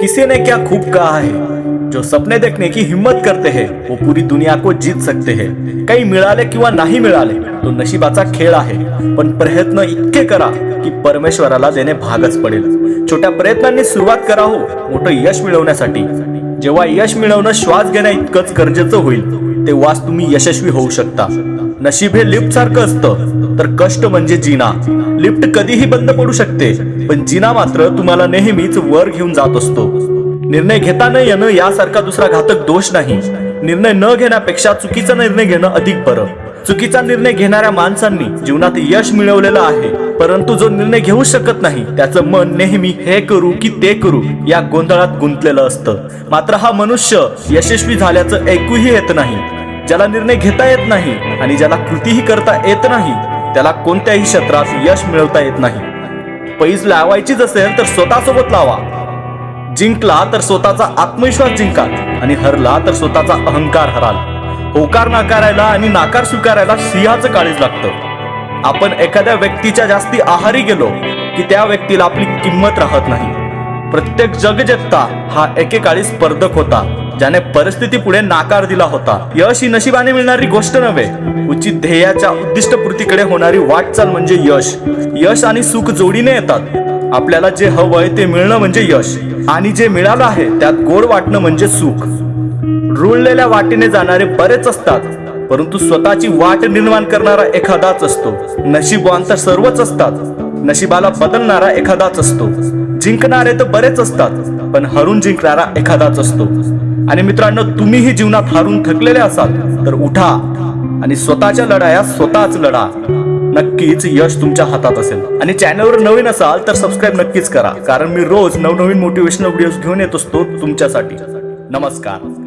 किसी ने क्या खूब कहा है? जो सपने देखने की हिम्मत करते हैं वो पूरी दुनिया को जीत सकते हैं। काही मिळाले किंवा नाही मिळाले तो नशिबाचा खेळ आहे. पण प्रयत्न इतके करा की परमेश्वराला देणे भागच पडेल. छोट्या प्रयत्नांनी सुरुवात करा हो मोठं यश मिळवण्यासाठी. जेव्हा यश मिळवणं श्वास घेण्या इतकंच गरजेचं होईल तेव्हाच तुम्ही यशस्वी होऊ शकता. नशीब हे लिफ्ट सारखं असतं. तर कष्ट म्हणजे जिना. लिफ्ट कधीही बंद पडू शकते पण जिना मात्र तुम्हाला नेहमीच वर घेऊन जात असतो. निर्णय घेता न येणं यासारखा दुसरा घातक दोष नाही. निर्णय न घेण्यापेक्षा चुकीचा निर्णय घेणं अधिक बरं. चुकीचा निर्णय घेणाऱ्या माणसांनी जीवनात यश मिळवलेलं आहे परंतु जो निर्णय घेऊ शकत नाही त्याचं मन नेहमी हे करू की ते करू या गोंधळात गुंतलेलं असतं. मात्र हा मनुष्य यशस्वी झाल्याचं ऐकूही येत नाही. ज्याला निर्णय घेता येत नाही आणि ज्याला कृतीही करता येत नाही त्याला कोणत्याही क्षेत्रात यश मिळवता येत नाही. पैज लावायचीच असेल तर स्वतःसोबत लावा. जिंकला तर स्वतःचा आत्मविश्वास जिंकाल आणि हरला तर स्वतःचा अहंकार हराल. होकार नाकारायला आणि नाकार स्वीकारायला सिंहाचं काळीज लागतं. आपण एखाद्या व्यक्तीच्या जास्ती आहारी गेलो की त्या व्यक्तीला आपली किंमत राहत नाही. प्रत्येक जगजगता हा एकेकाळी स्पर्धक होता. ज्याने परिस्थिती पुढे नाकार दिला होता. यश ही नशिबाने मिळणारी गोष्ट नव्हे उचित ध्येयाच्या उद्दिष्ट पूर्तीकडे होणारी वाटचाल म्हणजे यश. यश आणि सुख जोडीने येतात. आपल्याला जे हवंय ते मिळणं म्हणजे यश. आणि जे मिळालं आहे त्यात गोड वाटणं म्हणजे सुख. रुळलेल्या वाटेने जाणारे बरेच असतात परंतु स्वतःची वाट निर्माण करणारा एखादाच असतो. नशीबवान तर सर्वच असतात. नशिबाला बदलणारा एखादाच असतो. जिंकणारे तर बरेच असतात पण हरून जिंकणारा एखादाच असतो. आणि मित्रांनो तुम्हीही जीवनात हारून थकलेले असाल तर उठा आणि स्वतःच्या लढाया स्वतःच लढा. नक्कीच यश तुमच्या हातात असेल. आणि चॅनलवर नवीन असाल तर सबस्क्राईब नक्कीच करा. कारण मी रोज नवनवीन मोटिवेशनल व्हिडिओज घेऊन येत असतो तुमच्यासाठी. नमस्कार.